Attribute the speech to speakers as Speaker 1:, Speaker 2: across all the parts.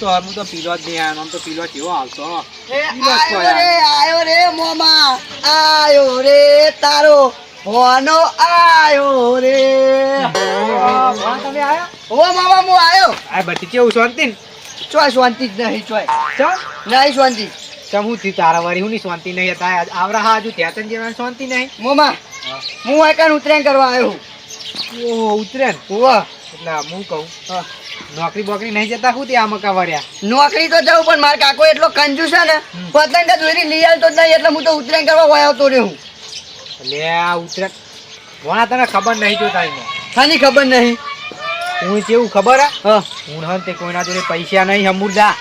Speaker 1: તો હું તો પીલો જ નહીં આવ્યો આમ તો પીલો કેવો આવતો
Speaker 2: આયો રે આયો રે મોમા. આયો રે તારો હોનો આયો રે.
Speaker 1: હા, તમે આયો?
Speaker 2: ઓ મામા હું આયો.
Speaker 1: આ બધી કેવું શાંતિ ને?
Speaker 2: ચોય શાંતિ જ નહીં ચોય.
Speaker 1: ચો
Speaker 2: નહીં શાંતિ.
Speaker 1: ચમ હું તારા વારી હું ની શાંતિ નહીં હતા. આવરા હાજુ ત્યાં તને જેવા શાંતિ નહીં?
Speaker 2: મોમા હું. આકાન ઉતરેણ કરવા આવ્યો.
Speaker 1: ઓહો ઉતરે ને
Speaker 2: હોવા.
Speaker 1: એટલે હું કહું. નોકરી બોકરી નહીં જતા હું ત્યાં મકા વળ્યા
Speaker 2: નોકરી તો જાઉં પણ મારા કાકો એટલો કંજૂસ છે ને પતંગ દોરી લઈ આવતો જ નહીં એટલે હું તો ઉત્તરાયણ કરવા વાય આવતો રહ્યો
Speaker 1: એટલે આ ઉત્તરાયણ ભણા તને ખબર નહીં જોતા એને
Speaker 2: ખાની ખબર નહીં?
Speaker 1: હું કેવું ખબર હે?
Speaker 2: હા.
Speaker 1: હું હન તે કોઈના જોડે પૈસા નહીં હમુરદા.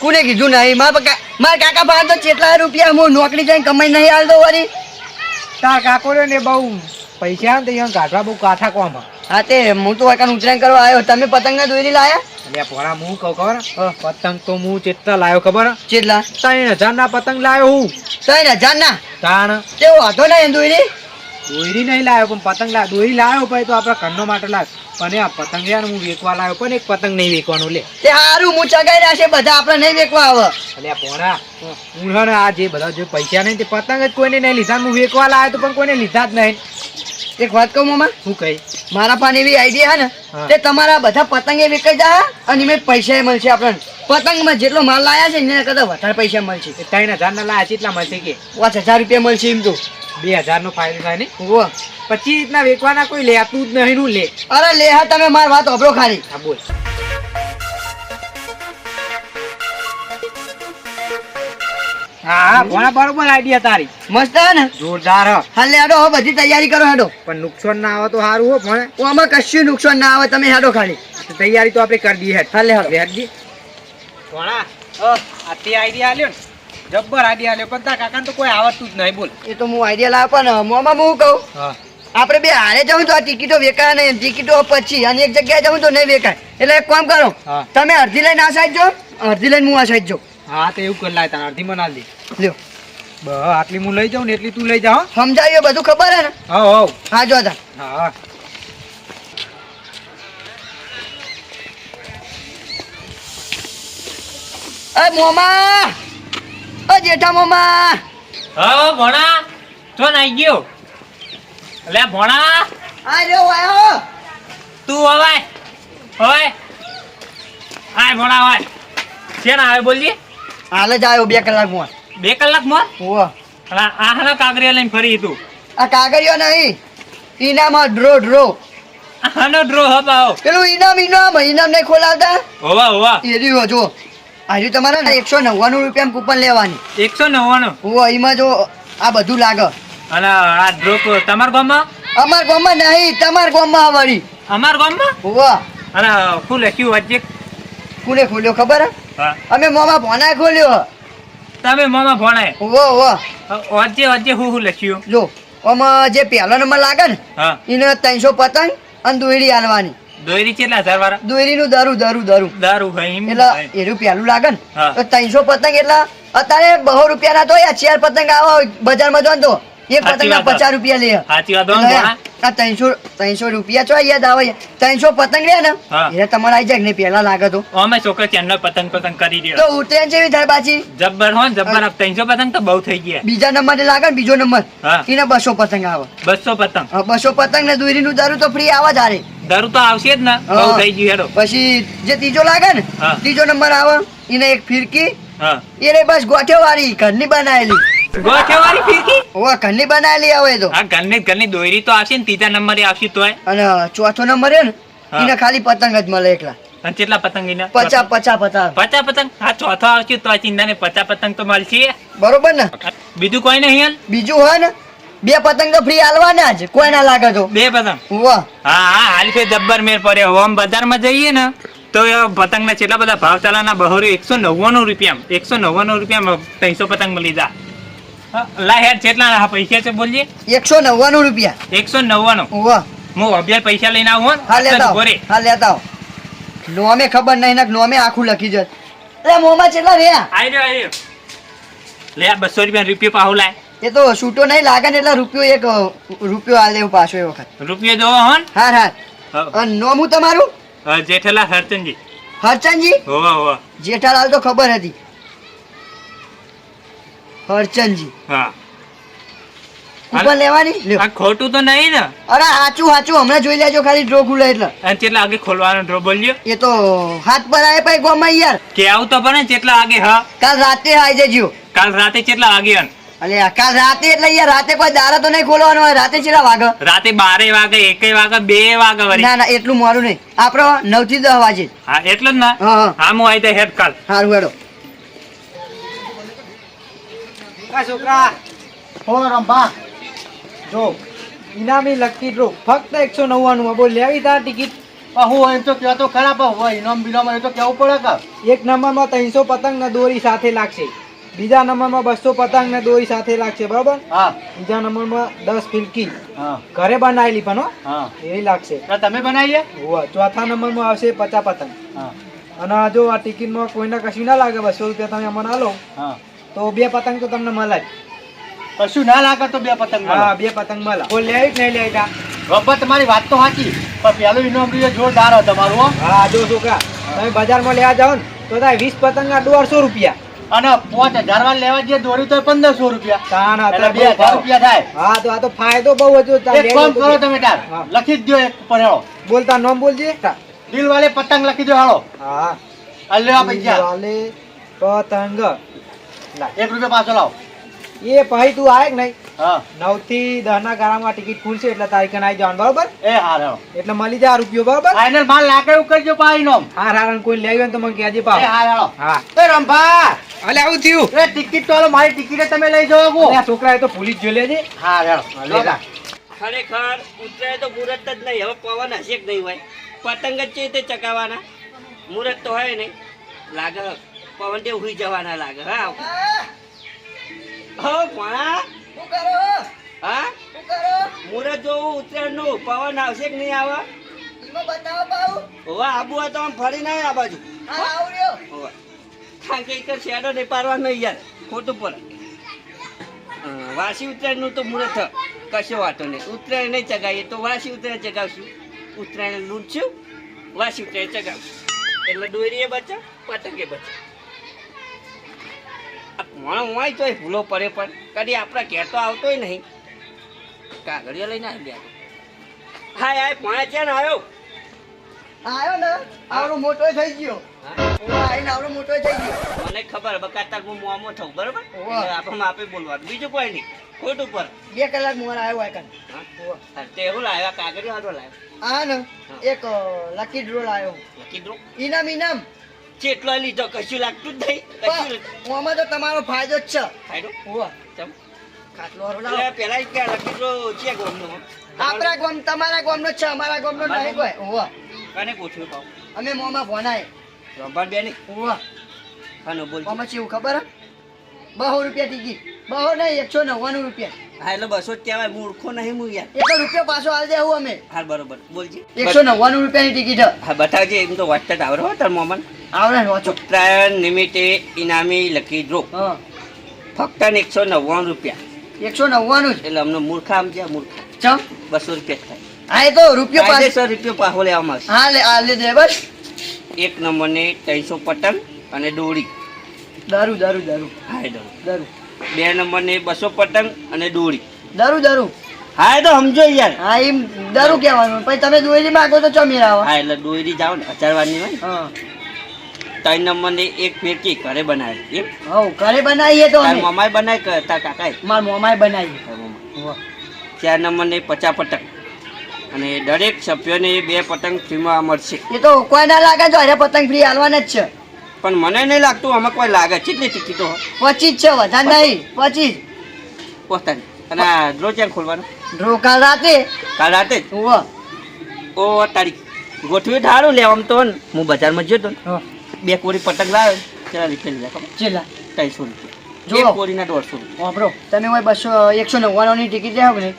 Speaker 2: કોને કીધું નહીં? મારા પકા મારા કાકા પાસે તો કેટલા રૂપિયા હું નોકરી જઈને કમાઈ નહીં આવતો વળી.
Speaker 1: તાર કાકો ને બહુ પૈસા ને તે ઈયોને કાઢવા બહુ કાઠા કોમ હે.
Speaker 2: તે હું તો આકાન ઉતરેણ કરવા આવ્યો. તમે પતંગ ના દોરી લાયા?
Speaker 1: એટલે ભણા હું કહું ખબર? પતંગ તો હું ચેટલા લાયો ખબર? હે?
Speaker 2: કેટલા
Speaker 1: ત્રણ હજાર ના પતંગ લાયો હું.
Speaker 2: ત્રણ હજાર ના
Speaker 1: તાણ.
Speaker 2: કેવો હતો ને દોરી
Speaker 1: દોરી નહીં લાયો પણ પતંગ લાયો દોરી લાયો ભાઈ તો આપણા ઘરનો માટે લાયો. પણ આ પતંગ યાર હું વેચવા લાયો પણ એક પતંગ નહીં વેચવાનું લે.
Speaker 2: તે હારું હું ચગાઈ છે બધા આપણે નહીં વેચવા આવે
Speaker 1: એટલે હું હે આ જે બધા જે પૈસા નહીં તે પતંગ જ કોઈને નહીં લીધા હું વેચવા લાયો તો પણ કોઈને લીધા જ નહીં.
Speaker 2: એક વાત કહું મામા?
Speaker 1: શું કહી?
Speaker 2: મારા પાસે એવી આઈડિયા હે ને તે તમારા બધા પતંગે વેચાઈ જા અને મેં પૈસા મળશે આપણને. પતંગમાં જેટલો માલ લાયા છે એના કરતા વધારે પૈસા મળશે.
Speaker 1: ત્રણ હજાર ના લાયા છે એટલા મળશે કે?
Speaker 2: પાંચ હજાર રૂપિયા મળશે એમ તો.
Speaker 1: બે હજાર નો ફાયદો થાય ને?
Speaker 2: ઉવ્વ.
Speaker 1: પછી રીતના વેચવાના કોઈ લેતું જ નહીં નું લે.
Speaker 2: અરે લે હા તમે મારી વાત અભરો ખાલી.
Speaker 1: હા બોલ. હા ઘણા બરોબર આઈડિયા તારી.
Speaker 2: મસ્ત હે ને?
Speaker 1: જોરદાર હ.
Speaker 2: હેડો બધી તૈયારી કરો હેડો.
Speaker 1: પણ નુકસાન ના આવે તો સારું હો ભણે.
Speaker 2: હું આમાં કશું નુકસાન ના આવે તમે હેડો ખાલી.
Speaker 1: તૈયારી તો આપણે કરી દઈએ હેડ.
Speaker 2: હા લે હેડો.
Speaker 1: વેરજી ઘણા આથી આઈડિયા આલ્યો ને જબ્બર આઈડિયા આલ્યો. પણ તારા કાકાને તો કોઈ આવડતું જ નહીં બોલ.
Speaker 2: એ તો હું આઈડિયા લાવ પણ મોમાં હું કહું?
Speaker 1: હા.
Speaker 2: આપણે બે હારે જવું તો આ ટિકિટો વેકાય નહીં. ટિકિટો પછી અને એક જગ્યાએ જાઉં તો નહીં વેકાય. એટલે એક કામ કરો. તમે અડધી લઈને આ સાઈડ જો અડધી લઈને હું આ સાઈડ જો.
Speaker 1: હા તો એવું કરી લાય તાર અડધી મના દે.
Speaker 2: લ્યો.
Speaker 1: બ આટલી હું લઈ જાઉં ને એટલી તું લઈ જા હો.
Speaker 2: સમજાવ્યું બધું ખબર હે ને?
Speaker 1: હા હા
Speaker 2: હા જો તા
Speaker 1: હા
Speaker 2: એ મોમા! અ જેઠા મોમા!
Speaker 3: હા ભણા તો નાઈ ગયો? લે ભણા!
Speaker 2: આ રહ્યો આયો
Speaker 3: તું હવે હોય આય. ભણા હોય છે ને આવે બોલજી
Speaker 2: હાલ જ આવ્યો બે કલાકમાં
Speaker 3: બે કલાકમાં
Speaker 2: ઓહો
Speaker 3: અને આ હના કાગરિયા લઈને ફરી તું.
Speaker 2: આ કાગળિયો નહીં ઈનામાં ડ્રો ડ્રો.
Speaker 3: આનો ડ્રો હબાઓ
Speaker 2: પેલું ઈનામ ઈનામ ઈનામ નહીં ખોલાવતા?
Speaker 3: હોવા હોવા.
Speaker 2: એ રહ્યો જો આજે તમારે ને એકસો નવ્વાણું રૂપિયા કૂપન લેવાની.
Speaker 3: એકસો નવ્વાણું?
Speaker 2: હોવા એમાં જો આ બધું લાગે.
Speaker 3: અને આ ડ્રો તમારા ગામમાં?
Speaker 2: અમાર ગામમાં નહીં તમાર ગામમાં વળી.
Speaker 3: અમારા ગામમાં?
Speaker 2: હોવા.
Speaker 3: અને શું લખ્યું વચ્ચે
Speaker 2: કુને ખોલ્યો ખબર? હા અમે મોમાં ભોના ખોલ્યો
Speaker 3: તમે મોમાં ભણાય
Speaker 2: ઓ ઓ
Speaker 3: વચ્ચે વચ્ચે હું હું લખ્યું?
Speaker 2: જો આમાં જે પહેલો નંબર લાગે ને એને ત્રણસો પતંગ અને દોયડી આલવાની
Speaker 3: દોયરી કેટલા હજાર વાળા
Speaker 2: દોયરી નું દારૂ. દારૂ
Speaker 3: દારૂ દારૂ
Speaker 2: એટલે એનું પહેલું લાગે ને તો ત્રણસો પતંગ એટલે અત્યારે બહુ રૂપિયા ના તો યાર ચાર પતંગ આવો બજારમાં જો તો એક પતંગ ના પચાસ રૂપિયા લે.
Speaker 3: સાચી વાત.
Speaker 2: આ ત્રણસો ત્રણસો રૂપિયા છો યાદ આવે ત્રણસો પતંગ લે ને એટલે તમારે આવી જાય ને પેલા લાગે તો.
Speaker 3: અમે છોકરા ચેનલ પતંગ પતંગ કરી
Speaker 2: તો ઉત્તરાયણ જેવી થાય પાછી?
Speaker 3: જબ્બર હોય જબ્બર ત્રણસો પતંગ તો બહુ થઈ ગયા.
Speaker 2: બીજા નંબર ને લાગે ને બીજો નંબર. એને બસો પતંગ આવે.
Speaker 3: બસો પતંગ.
Speaker 2: બસો પતંગ ને દોરીનું દારૂ તો ફ્રી આવે જ
Speaker 3: દારૂ તો આવશે જ ને બહુ થઈ ગયું હેડો.
Speaker 2: પછી જે ત્રીજો લાગે ને ત્રીજો નંબર આવે એને એક ફિરકી. એને બસ ગોઠ્યો વાળી ઘરની બનાવેલી.
Speaker 3: ગોઠેવાળી ફીરકી
Speaker 2: ઓ ઘરની બનાવેલી આવે તો.
Speaker 3: આ ઘરની ઘરની દોરી તો આવશે ને ત્રીજા નંબરે આવશે તોય.
Speaker 2: અને ચોથો નંબર હે ને એને ખાલી પતંગ જ મળે એકલા.
Speaker 3: અને કેટલા પતંગ એના?
Speaker 2: પચા પચા પચાસ
Speaker 3: પચા પતંગ? હા ચોથો આવશે તો ચિંતા ને પચા પતંગ તો મળશે.
Speaker 2: બરોબર ને?
Speaker 3: બીજું કોઈ નહીં
Speaker 2: બીજું હોય ને બે પતંગ તો ફ્રી હાલવાના જ કોઈ ના લાગે તો.
Speaker 3: બે પતંગ?
Speaker 2: વાહ.
Speaker 3: હા હા હાલ ફે જબ્બર મેર પડે. હોમ બજાર બજારમાં જઈએ ને તો એ પતંગના કેટલા બધા ભાવ ચાલાના બહોરી એકસો નવ્વાણું રૂપિયા એકસો નવ્વાણું રૂપિયા ત્રણસો પતંગ મળી જા લા હેર કેટલા પૈસા છે બોલજે.
Speaker 2: એકસો નવ્વાણું રૂપિયા.
Speaker 3: એકસો નવ્વાણું. હું અભ્યાસ પૈસા લઈને આવું
Speaker 2: હા લેતા આવો. હા લેતા નોમે ખબર નહીં નોમે આખું લખી જત એટલે મોમાં કેટલા રહ્યા?
Speaker 3: આઈ રહ્યો રહ્યો. લે બસો રૂપિયા રૂપિયો પાહુ લાય.
Speaker 2: એ તો છૂટો નહીં લાગે ને એટલે રૂપિયો એક રૂપિયો આ દેવું પાછો એ વખત.
Speaker 3: રૂપિયો દો હોન
Speaker 2: હા. હા નોમું તમારું?
Speaker 3: જેઠાલાલ હરચંદજી.
Speaker 2: હરચંદજી?
Speaker 3: હોવા હોવા.
Speaker 2: જેઠાલાલ તો ખબર હતી. હરચંદજી.
Speaker 3: હા.
Speaker 2: ઉપર લેવાની?
Speaker 3: આ ખોટું તો નહીં ને?
Speaker 2: અરે સાચું સાચું. હમણાં જોઈ લેજો ખાલી ડ્રો ખુલે એટલે.
Speaker 3: અને કેટલા આગે ખોલવાનો ડ્રો બોલ્યો?
Speaker 2: એ તો હાથ પર આવે ભાઈ ગોમાં યાર.
Speaker 3: કે આવું તો પણ કેટલા વાગે હા?
Speaker 2: કાલ રાતે આવી જજો.
Speaker 3: કાલ રાતે કેટલા વાગે અન
Speaker 2: અલે કાલ રાતે એટલે યાર રાતે કોઈ દારા તો નહીં ખોલવાનો હોય. રાતે કેટલા વાગે?
Speaker 3: રાતે બારે વાગે એકે વાગે બે વાગે વળી.
Speaker 2: ના ના એટલું મોડું નહીં. આપણો નવથી દસ વાગે.
Speaker 3: હા એટલે જ ના?
Speaker 2: હા હા.
Speaker 3: હા આવી હેડ કાલ.
Speaker 2: સારું હેડો.
Speaker 1: છોકરા?
Speaker 2: હો રંભા.
Speaker 1: જો ઇનામી લકી ડ્રો ફક્ત એકસો નવ્વાણું બોલ લેવી તાર ટિકિટ
Speaker 4: હું એમ તો કહેતો ખરા પણ હોય. ઇનામ બિનામ એ તો કહેવું પડે કે?
Speaker 1: એક નંબરમાં ત્રણસો પતંગ ને દોરી સાથે લાગશે. બીજા નંબરમાં બસો પતંગ ને દોરી સાથે લાગશે બરોબર?
Speaker 4: હા.
Speaker 1: બીજા નંબરમાં દસ ફિલકી.
Speaker 4: હા.
Speaker 1: ઘરે બનાવેલી પણ હો. એવી લાગશે.
Speaker 4: તમે બનાવીએ?
Speaker 1: હોવે. ચોથા નંબરમાં આવશે પચાસ પતંગ.
Speaker 4: હા.
Speaker 1: અને જો આ ટિકિટમાં કોઈને કશું ના લાગે બસો રૂપિયા તમે અમને આલો.
Speaker 4: હા.
Speaker 1: તો બે પતંગ તો તમને મળે જ.
Speaker 4: કશું ના લાગે તો બે પતંગ
Speaker 1: હા બે પતંગ મળે. બોલ લેવી જ નહીં લેતા
Speaker 4: બાપા તમારી વાત તો સાચી. પણ પેલું ઇનામ જોરદાર હતો તમારું હા.
Speaker 1: જો છોકરા તમે બજારમાં લેવા જાઓ ને તો તારે વીસ પતંગ દોઢસો રૂપિયા.
Speaker 4: અને પાંચ હજાર વાળી લેવા જઈએ દોરી તો પંદરસો રૂપિયા. બે હજાર રૂપિયા થાય.
Speaker 1: હા તો આ તો ફાયદો બહુ હતો. તાર
Speaker 4: કામ કરો તમે તાર. લખી જ દો એક ઉપર હેળો
Speaker 1: બોલતા નામ બોલજે.
Speaker 4: દિલ વાલે પતંગ લખી દો હાલો.
Speaker 1: હા.
Speaker 4: આ લ્યો પૈસા.
Speaker 1: વાલે પતંગ.
Speaker 4: એક રૂપિયા પાછો લાવો.
Speaker 1: એ ભાઈ તું આવે કે નહીં?
Speaker 4: હા.
Speaker 1: નવથી દસ ના ગાળામાં ટિકિટ ખુલશે એટલે તારીખે આવી જવાનું બરોબર?
Speaker 4: એ હાર
Speaker 1: એટલે મળી જાય આ રૂપિયો બરોબર?
Speaker 4: ફાઇનલ માલ લાગે એવું કરજો ભાઈ નો.
Speaker 1: હાર હાર કોઈ લેવી હોય ને તો મને કહેજે
Speaker 4: એ
Speaker 1: પાવ હા.
Speaker 4: એ રંભા.
Speaker 1: અલે આવું થયું.
Speaker 4: એ ટિકિટ તો હાલો મારી ટિકિટ તમે લઈ જાઓ
Speaker 1: અલે આ છોકરાએ તો પોલીસ જોઈ લેજે.
Speaker 4: હા હેળો
Speaker 1: લે. જા.
Speaker 5: ખરેખર ઉતરાય તો મુહૂર્ત જ નહીં. હવે પવન હશે જ નહીં હોય? પતંગ જ છે તે ચકાવાના મુહૂર્ત તો હોય નહીં. લાગે પવન દેવ ઉડી જવાના લાગે હા? હો. ભણા હા? મુહૂર્ત જોવું ઉત્તરાયણનું પવન આવશે કે નહીં આવે? હોવા આબુ હોય તો ફરી ના આ બાજુ. હોવા. કારણ કે શેડો નહીં પાડવાનો યાર ખોટું પડે હા, વાસી ઉત્તરાયણનું તો મુહૂર્ત કશો વાતો નહીં. ઉત્તરાયણ નહીં ચગાવીએ તો વાસી ઉત્તરાયણ ચગાવશું. ઉત્તરાયણ લૂંટશું વાસી ઉત્તરાયણ ચગાવશું. એટલે દોરીએ બચે પતંગે બચે કોણ હોય તોય ભૂલો પડે પણ કદી આપણા ઘેર તો આવતોય નહીં. કાગળિયા લઈને આવી ગયા હાય હાય પોણા છે ને આવ્યો
Speaker 2: આવ્યો ને આવડો મોટો થઈ ગયો.
Speaker 5: હા?
Speaker 2: આઈને આવડો મોટો થઈ ગયો.
Speaker 5: મને ખબર બકાતા હું મોમો થઉં બરોબર? આપણે માપે બોલવાનું. બીજું કોઈ નહીં. ખોટું ઉપર.
Speaker 2: બે કલાક મોર આવ્યો આ કાન
Speaker 5: હા તે એવું લાવ્યા? કાગળિયો લાવ્યો?
Speaker 2: આ ને એક લકી ડ્રો લાવ્યો
Speaker 5: કીધું
Speaker 2: ઇનામ ઇનામ
Speaker 5: ચેટલો લીધો કશું લાગતું જ નહીં કશું
Speaker 2: આમાં તો તમારો ફાયદો જ છે.
Speaker 5: ફાયદો?
Speaker 2: ઓવા
Speaker 5: ચમ.
Speaker 2: ખાટલો હારો લાવો.
Speaker 5: એટલે પેલા જ કે લકીરો છે ગોમનો.
Speaker 2: આપણા ગોમ તમારા ગોમનો છે અમારા ગોમનો નહીં કોઈ. હોવા
Speaker 5: કને પૂછ્યું પાવ?
Speaker 2: અમે મોમાં ભણાય
Speaker 5: રંભાણ બેની.
Speaker 2: હોવા
Speaker 5: કનો બોલ.
Speaker 2: મોમાં છે એવું ખબર હે? બહો રૂપિયા ટીકી બસો નહીં એકસો નવ્વાણું રૂપિયા.
Speaker 5: હા એટલે બસો જ કહેવાય મૂર્ખો નહીં હું યાર.
Speaker 2: એક રૂપિયો પાછો આવી જાય અમે.
Speaker 5: હા બરોબર. બોલજી.
Speaker 2: એકસો નવ્વાણું રૂપિયાની ટિકિટ. હા
Speaker 5: બતાવજે એમ તો વાંચતા આવડે હો તાર મોમન
Speaker 2: આવડે વાંચો.
Speaker 5: ઉત્તરાયણ નિમિત્તે ઇનામી લકી ડ્રો. ફક્ત એકસો નવ્વાણું રૂપિયા.
Speaker 2: એકસો નવ્વાણું જ.
Speaker 5: એટલે અમને મૂર્ખા આમ છે મૂર્ખા.
Speaker 2: ચમ?
Speaker 5: બસો રૂપિયા થાય.
Speaker 2: હા એ તો રૂપિયો
Speaker 5: પાસે રૂપિયો પાછો લેવામાં આવશે.
Speaker 2: હા લે આ લે દે બસ.
Speaker 5: એક નંબરની ત્રણસો પતંગ અને દોરી
Speaker 2: દારૂ દારૂ દારૂ.
Speaker 5: હાય દારૂ.
Speaker 2: દોરી.
Speaker 5: બે નંબરની બસો પતંગ અને દોરી.
Speaker 2: દારૂ દારૂ.
Speaker 5: હા તો સમજો યાર.
Speaker 2: હા એમ દારૂ કહેવાનું. પછી તમે દોરી માગો તો ચમીર આવો
Speaker 5: હા એટલે દોરી જાઓ ને અચારવાની હોય ને.
Speaker 2: હા.
Speaker 5: ત્રણ નંબરની એક ફેરકી ઘરે બનાવી એમ?
Speaker 2: હવ ઘરે બનાવીએ તો
Speaker 5: તાર
Speaker 2: અમે.
Speaker 5: બનાવી કરતા તાર કાકાએ?
Speaker 2: માર મોમાય બનાવીએ
Speaker 5: ચાર નંબર ને પચાસ પતંગ. અને દરેક સભ્યોને બે પતંગ ફ્રીમાં મળશે.
Speaker 2: એ તો કોઈ ના લાગે તો અરે પતંગ ફ્રી હાલવાના જ છે.
Speaker 5: પણ મને નહીં લાગતું આમાં કોઈ લાગે કેટલી ટિકિટો
Speaker 2: પચીસ છે વધારે નહીં પચીસ.
Speaker 5: પોતાની અને આ ડ્રો ક્યાં ખોલવાનો?
Speaker 2: ડ્રો કાલ રાતે.
Speaker 5: કાલ રાતે જ?
Speaker 2: હોવે.
Speaker 5: ઓ તારીખ ગોઠવી લે લેવા તો હું બજારમાં જતો
Speaker 2: તો
Speaker 5: બે કોરી પતંગ લાવે ચેલા રૂપિયા લીધા ખબર?
Speaker 2: ચેલા.
Speaker 5: ત્રણસો રૂપિયા. જો કોરીના દોઢસો રૂપિયા.
Speaker 2: વાપરો. તમે હોય બસો એકસો નવ્વાણુંની ટિકિટ લેવો કે નહીં?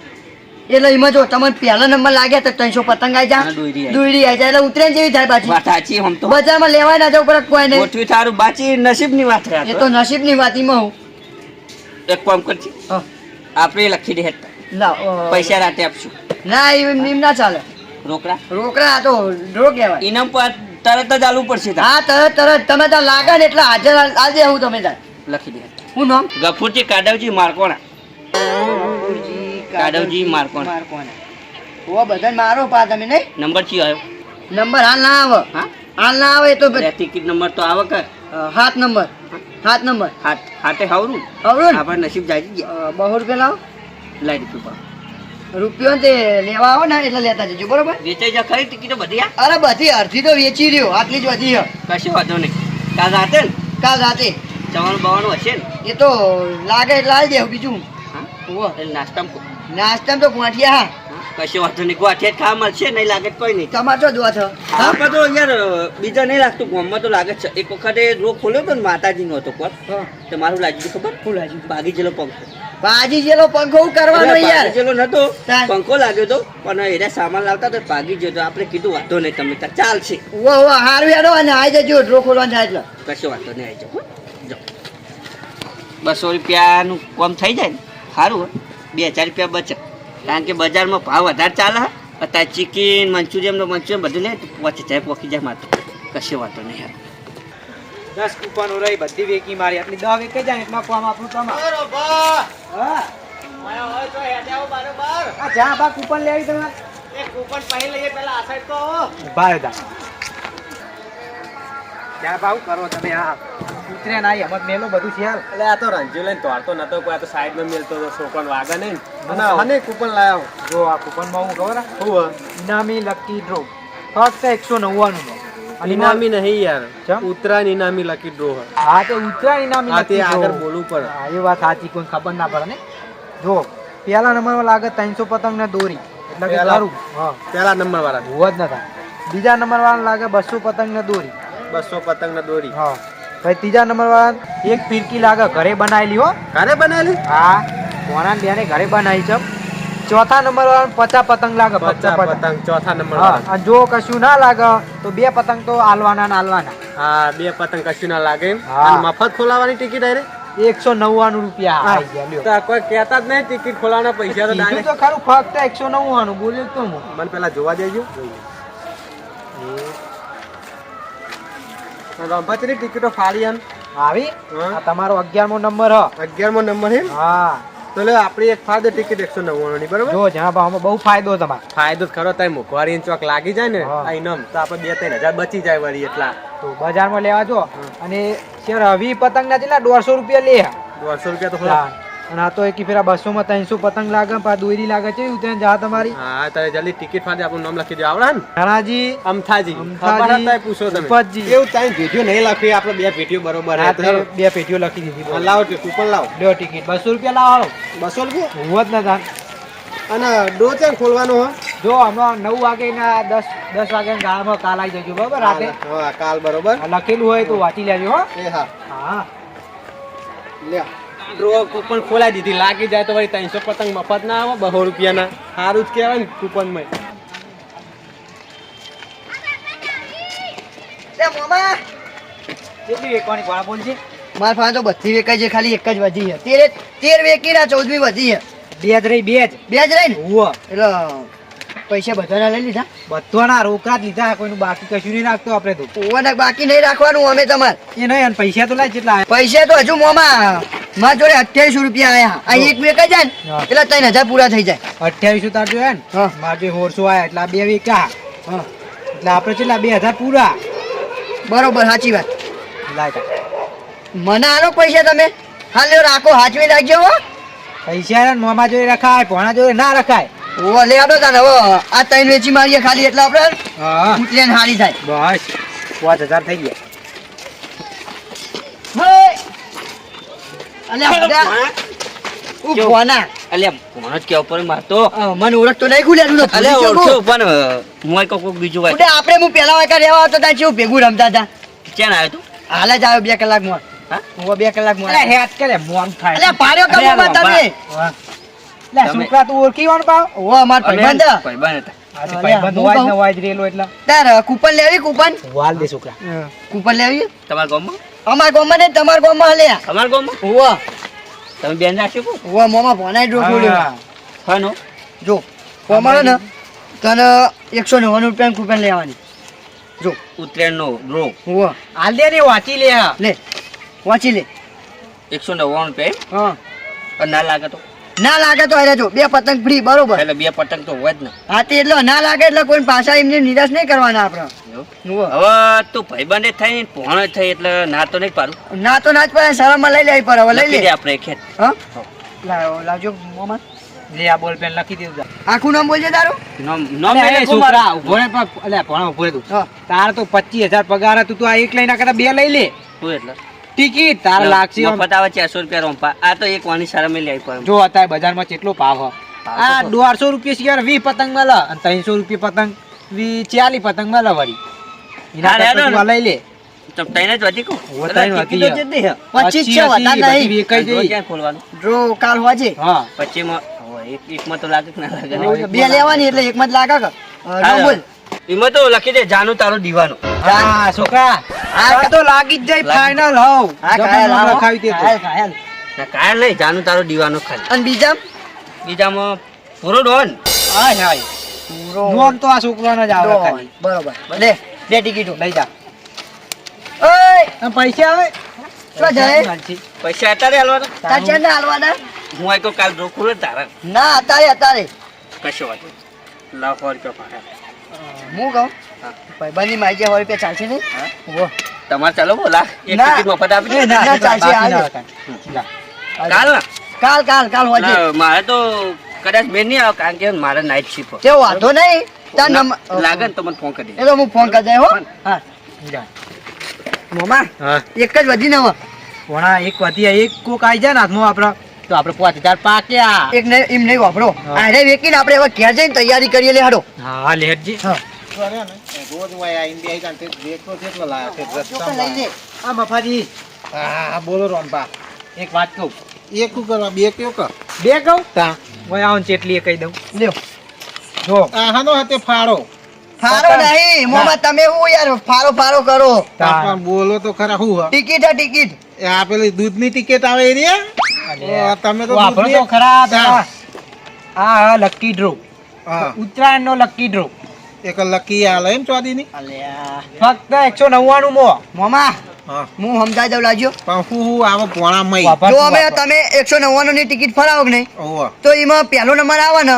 Speaker 2: એટલે એમાં જો તમને પહેલા નંબર લાગ્યા તો ત્રણસો પતંગ આવી જા.
Speaker 5: હા, દોયડી આવી.
Speaker 2: જાય એટલે ઉતરે જેવી થાય પાછી.
Speaker 5: વાત સાચી આમ તો.
Speaker 2: બજારમાં લેવા ના જવું પડે કોઈ નહીં
Speaker 5: ગોઠવી સારું બાચી નસીબની વાત છે
Speaker 2: એ
Speaker 5: તો.
Speaker 2: નસીબની વાત એમાં હું.
Speaker 5: એક કામ કરજી. આપણે લખી દે હેઠળ. પૈસા રાતે આપશું.
Speaker 2: ના એમ ના ચાલે.
Speaker 5: રોકડા?
Speaker 2: રોકડા તો રોક કહેવાય.
Speaker 5: ઇનામ પર તરત જ આલવું પડશે
Speaker 2: હા તરત તરત. તમે ત્યાં લાગે ને એટલે હાજર આલ હું તમે ત્યાં.
Speaker 5: લખી દે
Speaker 2: હું નામ?
Speaker 5: ગફુરજી કાડવજી મારકોણા. કાડવજી મારકોણા.
Speaker 2: મારકોણા. ઓ બધા મારો પા તમે નહીં?
Speaker 5: નંબર ચી આવ્યો?
Speaker 2: નંબર હાલ ના આવે.
Speaker 5: હા?
Speaker 2: હાલ ના આવે તો
Speaker 5: ટિકિટ નંબર તો આવે
Speaker 2: કે હાથ નંબર. હાથ નંબર.
Speaker 5: હાથ હાથે હાવરું.
Speaker 2: ને?
Speaker 5: આપણે નસીબ
Speaker 2: જાય બહુ રૂપિયા લાવો.
Speaker 5: લાઈ
Speaker 2: રૂપિયો ને તે લેવા આવો ને એટલે લેતા જજો બરોબર?
Speaker 5: વેચાઈ જા ખરી ટિકિટો બધી
Speaker 2: અરે બધી અડધી તો વેચી રહ્યો આટલી જ વધી છે.
Speaker 5: કશો વાંધો નહીં. કાલ રાતે ને?
Speaker 2: કાલ રાતે.
Speaker 5: જવાનું બવાનું હશે ને?
Speaker 2: એ તો લાગે એટલે આવી દેવું બીજું.
Speaker 5: હા? નાસ્તામાં
Speaker 2: નાસ્તામાં તો ગોઠિયા હા.
Speaker 5: હા, કશો વાંધો નહીં ગોઠિયા ખાવા મળશે નહીં લાગે કોઈ નહીં.
Speaker 2: તમારે તો જોવા છો
Speaker 5: આપણે તો યાર બીજા નહીં લાગતું ગામમાં તો લાગે છે. એક વખતે રોગ ખોલ્યો હતો ને માતાજીનો હતો કોણ તો મારું લાગ્યું ખબર?
Speaker 2: શું લાગ્યું?
Speaker 5: બાગી જેલો પંખો.
Speaker 2: બાજી જેલો પંખો હું કરવાનો યાર.
Speaker 5: જેલો નતો. પંખો લાગ્યો તો પણ એને સામાન લાવતા તો ભાગી ગયો તો. આપણે કીધું વાંધો નહીં તમે તાર ચાલશે.
Speaker 2: ઓ ઓ હારું હેડો અને આવી જજો રોગ ખોલવાનું થાય એટલે.
Speaker 5: કશો વાંધો નહીં આવી જાઓ. બસો રૂપિયાનું કોમ થઈ જાય ને? સારું બે હજાર રૂપિયા બચે. કારણ કે બજારમાં ભાવ વધારે ચાલે અત્યારે ચિકન મંચુરિયન નો મંચુરિયન બધું લે તો પહોંચી જાય પોકી જાય માત્ર કશો વાંધો નહીં યાર.
Speaker 1: દસ કૂપનો રહી બધી વેકી મારી. આપણી દવા વેકી જાય એટલા કામ આપણું તમારે હા. આ ચા બા કૂપન લેવી તમે. ઊભા રહેતા દા. ત્યાં ભાવ કરો તમે આ? ઉતરે ના એમ મેલો બધું છે યાર
Speaker 4: એટલે આ તો રંજુ લઈને તોડતો નતો કોઈ આ તો સાઈડમાં મેલતો હતો છોકરો વાગે નહીં. અને કૂપન લાવ્યો
Speaker 1: જો આ કૂપનમાં હું ખબર હે? ઇનામી લકી ડ્રો. ફક્ત એકસો નવ્વાણું નો.
Speaker 4: ઇનામી નહીં યાર? ઉત્તરાયણ ઇનામી લકી ડ્રો હા
Speaker 1: તે ઉત્તરાયણ ઇનામી
Speaker 4: તે આગળ બોલવું પડે.
Speaker 1: હા, એ વાત સાચી કોઈ ખબર ના પડે ને. જો પહેલા નંબરમાં લાગે ત્રણસો પતંગ ને દોરી. એટલે કે
Speaker 4: પહેલા-
Speaker 1: હા.
Speaker 4: પહેલા નંબર વાળા
Speaker 1: હોવા જ નતા. બીજા નંબર વાળા લાગે બસો પતંગ ને દોરી.
Speaker 4: બસો પતંગ ને દોરી.
Speaker 1: હા. પછી ત્રીજા નંબર વાળા એક ફિરકી લાગે ઘરે બનાવેલી હો.
Speaker 4: ઘરે બનાવેલી
Speaker 1: હા કોના બેને ઘરે બનાવી છે. ચોથા નંબર વાળા પચાસ પતંગ લાગે
Speaker 4: પચાસ
Speaker 1: પતંગ.
Speaker 4: ચોથા નંબર
Speaker 1: જો કશું ના લાગે તો બે પતંગ તો આલવાના ને આલવાના
Speaker 4: હા બે પતંગ કશું ના લાગે મફત ખોલાવાની ટિકિટ આરે
Speaker 1: એકસો નવ્વાણું રૂપિયા
Speaker 4: કોઈ કહેતા જ નહીં ટિકિટ ખોલાવાના પૈસા તો
Speaker 1: ખરું ફક્ત એકસો નવ્વાણું બોલ્યો તો
Speaker 4: મને પેલા જોવા દેજો. રંભાચરી ટિકિટો ફાડી એમ.
Speaker 1: આવી આ તમારો અગિયારમો નંબર હ.
Speaker 4: અગિયારમો નંબર છે
Speaker 1: હા.
Speaker 4: તો લે આપણી એક ફાયદો એકસો નવ્વાણું ની બરોબર?
Speaker 1: જો જ્યાં ભાવમાં બહુ ફાયદો તમારે.
Speaker 4: ફાયદો જ ખરો તાય મુખવારી ચોક લાગી જાય ને આ ઇનામ તો આપણે બે ત્રણ હજાર બચી જાય વળી એટલા.
Speaker 1: તો બજારમાં લેવા જો. અને શેર હવી પતંગ ના કેટલા? દોઢસો રૂપિયા લે.
Speaker 4: દોઢસો રૂપિયા તો
Speaker 1: હા. અને આ તો એક ફેરા બસો માં ત્રણસો પતંગ લાગે પા દોરી લાગે છે ઉતરાયણ જા તમારી.
Speaker 4: હા તારે જલ્દી ટિકિટ ફાડે આપણું નામ લખી દે. આવડે ને?
Speaker 1: ધણાજી
Speaker 4: અમથાજી.
Speaker 1: અમથાજી,
Speaker 4: પૂછો તમે.
Speaker 1: પતજી
Speaker 4: એવું તાઈ ભેટીઓ નહીં લખી આપણે બે પેટીઓ બરોબર
Speaker 1: આ
Speaker 4: હે.
Speaker 1: તે બે પેટીઓ લખી દીધી.
Speaker 4: લાવો તે કૂપન લાવો.
Speaker 1: લ્યો ટિકિટ. બસો રૂપિયા લાવો
Speaker 4: બસો રૂપિયા?
Speaker 1: હું જ ના
Speaker 4: અને ડો છે ખોલવાનો હો?
Speaker 1: જો હમણાં નવ વાગે ના દસ દસ વાગે ગાળામાં કાલ આવી જજો બરાબર રાતે.
Speaker 4: હા કાલ બરોબર.
Speaker 1: લખેલું હોય તો વાંચી લેજો હો.
Speaker 4: એ હા.
Speaker 1: હા.
Speaker 4: લે ડ્રો કૂપન ખોલાઈ દીધી. લાગી જાય તો ભાઈ ત્રણસો પતંગ મફત ના આવે બસો રૂપિયાના. સારું જ કહેવાય ને કૂપનમાં.
Speaker 1: કેટલી વેકવાની કોણ બોલશે
Speaker 2: મારા પાસે તો બધી વેકાઈ છે ખાલી એક જ વધી છે. તેરે તેર વેકી ના ચૌદમી વધી છે.
Speaker 1: બે જ રહી બે જ.
Speaker 2: બે જ રહી ને. એટલે પૈસા બધાના લઈ લીધા.
Speaker 1: બધાના રોકડા જ લીધા કોઈનું બાકી કશું નહીં રાખતો આપણે તો.
Speaker 2: ઓવાના બાકી નહીં રાખવાનું અમે તમારે.
Speaker 1: એ નહીં પૈસા તો લાય જેટલા
Speaker 2: પૈસા તો હજુ મોમાં. મારા જોડે અઠ્યાવીસો રૂપિયા આયા. આ એક વેક જાય ને એટલે ત્રણ હજાર પૂરા થઈ જાય.
Speaker 1: અઠ્યાવીસો તાર જોયા ને. મારે જે હોરસો આયા એટલે આ બે વેકા
Speaker 2: હા.
Speaker 1: એટલે આપણે કેટલા બે હજાર પૂરા.
Speaker 2: બરોબર સાચી વાત.
Speaker 1: લાયક
Speaker 2: મને આનો પૈસા તમે? હા લ્યો રાખો હાચવી રાખજો હો.
Speaker 1: પૈસા ને મોમા જોડે રખાય ભોણા જોડે ના રખાય.
Speaker 2: ઓ લે આડો તાર હવે આ ત્રણ વેચી મારીએ ખાલી એટલે આપણે
Speaker 1: હા.
Speaker 2: ઉતરીને હારી થાય
Speaker 1: બસ પાંચ હજાર થઈ ગયા.
Speaker 2: બે કલાકમાં બે
Speaker 1: કલાકમાં હેત કરે મોમ થાય.
Speaker 2: પાડ્યો. તમે?
Speaker 1: વાહ. છોકરા તું ઓળખી વાનો પાવ?
Speaker 2: ઓ અમાર ભાઈબંધ.
Speaker 5: ભાઈબંધ હતા.
Speaker 1: આજે ભાઈબંધ હોય જ હોય રેલો એટલે.
Speaker 2: તાર કૂપન લેવી કૂપન?
Speaker 1: વાલ દે છોકરા.
Speaker 2: કૂપન લેવી?
Speaker 5: તમારા ગામમાં?
Speaker 2: અમાર ગામમાં ને તમાર ગામમાં લે
Speaker 5: અમારા ગામમાં?
Speaker 2: ઓવા
Speaker 5: તમે બેન રાખ્યો કો
Speaker 2: ઓવા મોમાં ભણાઈ ડ્રો ખોલ્યો
Speaker 1: હા.
Speaker 5: હા
Speaker 2: જો કોમાળો ને તને એકસો નવ્વાણું રૂપિયાનું કૂપન લેવાની જો.
Speaker 5: ઉત્તરાયણનો ડ્રો
Speaker 2: હુઓ
Speaker 1: હાલ દે ને વાંચી લે.
Speaker 2: લે વાંચી લે.
Speaker 5: એકસો નવ્વાણું રૂપિયા
Speaker 2: હા.
Speaker 5: અને ના લાગે તો?
Speaker 2: ના લાગે તો અરે જો બે પતંગ ફ્રી બરોબર.
Speaker 5: એટલે બે પતંગ તો હોય જ ને.
Speaker 2: હા તે એટલે ના લાગે એટલે કોઈ પાછા એમને નિરાશ નહીં કરવાના આપણે.
Speaker 5: હવે તો ભાઈબંધે થઈ ને પોણો થઈ એટલે ના તો નહીં પાડું.
Speaker 2: ના તો ના જ પડે શરમમાં લઈ લે પડે હવે લઈ
Speaker 5: લઈએ
Speaker 2: લે.
Speaker 5: આપણે ખેત
Speaker 2: હા? લાવજો મોમાં.
Speaker 1: લે આ બોલ પેન લખી દીધું
Speaker 2: આખું નામ બોલજે તારું.
Speaker 5: નામ નામ એટલે
Speaker 1: એ? છોકરા ઊભો રે પણ અલે ભણા ઊભો રે તું. તાર તો પચીસ હજાર પગાર હતું તું આ એક લઈને કરતા બે લઈ લે.
Speaker 5: તું એટલે?
Speaker 1: ટિકિટ તાર લાગશે.
Speaker 5: મફત આવે ચારસો રૂપિયા રોંપા આ તો એક વાની સારા મેં લઈ પડે
Speaker 1: જો અત્યારે બજારમાં કેટલો ભાવ હ. આ દોઢસો રૂપિયા સિવાય વીસ પતંગ મળે અને ત્રણસો રૂપિયા પતંગ વી ચાલી પતંગ મળે વળી. એના લઈ લે.
Speaker 2: બે લેવાની એટલે એકમાં જ લાગે
Speaker 5: એમાં તો લખી દે જાનું તારું દીવાનું.
Speaker 1: હા છોકરા આ તો લાગી જ જાય ફાઇનલ હવ.
Speaker 2: હા કાયલ
Speaker 1: લખાવી દે
Speaker 2: કાયલ, કાયલ.
Speaker 5: ના નહીં જાનું તારું દીવાનું ખાલી.
Speaker 2: અને બીજા
Speaker 5: બીજામાં પૂરો ડોન.
Speaker 1: હાય હાય.
Speaker 2: પૂરો
Speaker 1: નોમ તો આ છોકરાનો જ આવે ખાલી.
Speaker 2: બરોબર. લે બે ટિકિટો
Speaker 1: લઈ જા.
Speaker 2: ઓય!
Speaker 1: પૈસા આવે?
Speaker 2: શું જાય?
Speaker 5: પૈસા અત્યારે હાલવાના?
Speaker 2: તાર છે હાલવાના?
Speaker 5: હું આ તો કાલ ડ્રો તારા.
Speaker 2: ના અત્યારે અત્યારે.
Speaker 5: કશો વાત નહીં. રૂપિયા
Speaker 2: હું કહું?
Speaker 5: ભાઈબંધી
Speaker 2: માં માહિતી સો રૂપિયા ચાલશે નહીં?
Speaker 5: હા? તમારે ચાલો બોલા. એક. ટિકિટ મફત આપી દે.
Speaker 2: ના, ચાલશે.
Speaker 1: આવે.
Speaker 5: કાલ ના?
Speaker 2: કાલ કાલ કાલ હોજે
Speaker 5: મારે તો કદાચ મેં નહીં આવે કારણ કે મારે નાઇટ શિફ્ટ
Speaker 2: તે વાંધો નહીં. તાર નંબર
Speaker 5: લાગે ને તો મને ફોન કરી દે.
Speaker 2: એ તો હું ફોન કરી દે હો. હા. મોમા એક જ વધી નવો.
Speaker 1: વણા એક વધી એક કોક આઈ જાય ને હાથમાં આપણા. તો આપણે પાંચ હજાર પાક્યા.
Speaker 2: એક ને એમ નહીં વાપરો. આને વેકીને આપણે હવે ઘેર જઈને તૈયારી કરીએ લે હાડો.
Speaker 1: હા લેટજી
Speaker 2: હા.
Speaker 4: રોજ વાય આઈને બે આઈને દેખતો કેટલો લાયા છે રસ્તામાં.
Speaker 1: આ મફાજી
Speaker 4: હા હા, બોલો રોનપા.
Speaker 1: એક વાત કહું.
Speaker 4: એક શું કરવા બે કયો કર?
Speaker 1: બે કહું?
Speaker 4: તા
Speaker 1: ઓય આવું ચેટલી કહી દઉં.
Speaker 2: લ્યો.
Speaker 1: જો.
Speaker 4: આ હાનો હાથે ફાળો.
Speaker 2: ફારો નહીં. મોમા તમે હું યાર? ફારો ફારો કરો.
Speaker 4: પણ બોલો તો ખરા હું?
Speaker 2: ટિકિટ હે ટિકિટ.
Speaker 4: એ આ પેલી દૂધની ટિકિટ આવે એ રહ્યા તમે તો
Speaker 1: વાપરો તો ખરા. આ લકી ડ્રો ઉત્તરાયણ નો લકી ડ્રો
Speaker 4: એક લકી આલે એમ ચોદીની?
Speaker 1: ફક્ત એકસો નવ્વાણું મો.
Speaker 2: મોમા
Speaker 4: હું.
Speaker 2: સમજાઈ દઉં લાગ્યો.
Speaker 4: પણ હું હું આવો પોણા મય.
Speaker 2: જો અમે તમે એકસો નવ્વાણું ની ટિકિટ ફરાવો કે નહીં તો એમાં પહેલો નંબર આવે ને.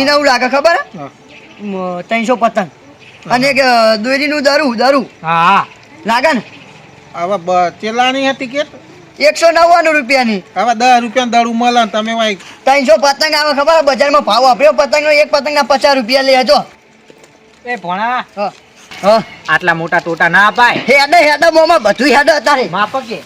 Speaker 2: એને એવું લાગે ખબર? ત્રણસો પતંગ. અને દોરીનું દરું દરું.
Speaker 1: હા.
Speaker 4: લાગે
Speaker 2: ને?
Speaker 4: હવે ચેલાની હે ટિકિટ?
Speaker 2: એકસો નવ્વાણું રૂપિયાની.
Speaker 4: હવે દસ રૂપિયા દડું મળે તમે
Speaker 2: ત્રણસો પતંગ આવે ખબર? બજારમાં ભાવ આપ્યો પતંગનો એક પતંગના પચાસ રૂપિયા લેજો
Speaker 1: એ ભણા
Speaker 2: હા. હા.
Speaker 1: આટલા મોટા ટોટા ના અપાય.
Speaker 2: હેડે હેડે મોમાં બધું હેડે અત્યારે
Speaker 1: માપકે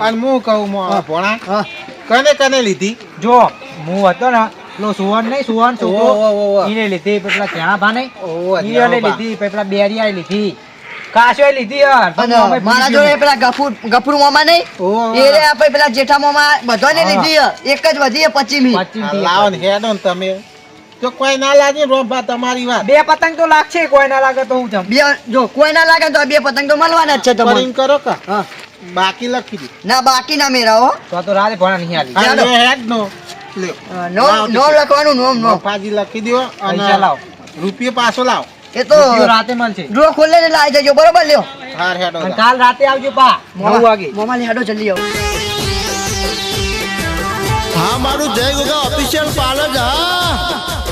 Speaker 4: અને હું કહું મો ભણા કને કને લીધી?
Speaker 1: જો હું હતો ને લો સુવન નહીં
Speaker 4: ઓહો, ઓહો.
Speaker 1: ઈને લીધી પેલા ત્યાં ભા નહીં ઈને લીધી પેલા બેરિયા લીધી. કાશો લીધી યાર.
Speaker 2: મારા જોડે પેલા ગફુર ગફુર મોમાં નહીં. એ રે આપણે પેલા જેઠા મોમાં બધાને લીધી એક જ વધી પચીમી
Speaker 4: લાવો ને હેડો ને તમે. જો કોઈ ના લાગે ને રોંભા તમારી વાત.
Speaker 1: બે પતંગ તો લાગશે કોઈ ના લાગે તો હું જમ
Speaker 2: બે જો કોઈ ના લાગે તો બે પતંગ તો મળવાના જ છે તમને
Speaker 4: કરીને કરો કા?
Speaker 2: હા.
Speaker 4: બાકી લખી દી.
Speaker 2: ના બાકી ના મેરા હો.
Speaker 1: તો તો રાતે ભણા નહીં આલી.
Speaker 2: ચાલો.
Speaker 4: હેડ નો.
Speaker 2: નો નોમ લખવાનું નોમ નો.
Speaker 4: પાજી લખી દો અને
Speaker 1: પૈસા લાવો.
Speaker 4: રૂપિયો પાછો લાવ.
Speaker 2: એ તો
Speaker 1: રાતે મળશે.
Speaker 2: ડ્રો ખોલે ને લાવી જજો બરોબર લ્યો.
Speaker 4: હાર હેડો
Speaker 1: કાલ રાતે આવજો પા 9 વાગે.
Speaker 2: મોમાં હેડો જલ્દી આવો.
Speaker 6: હા મારું જય ગોગા ઓફિશિયલ પાર્લર હા.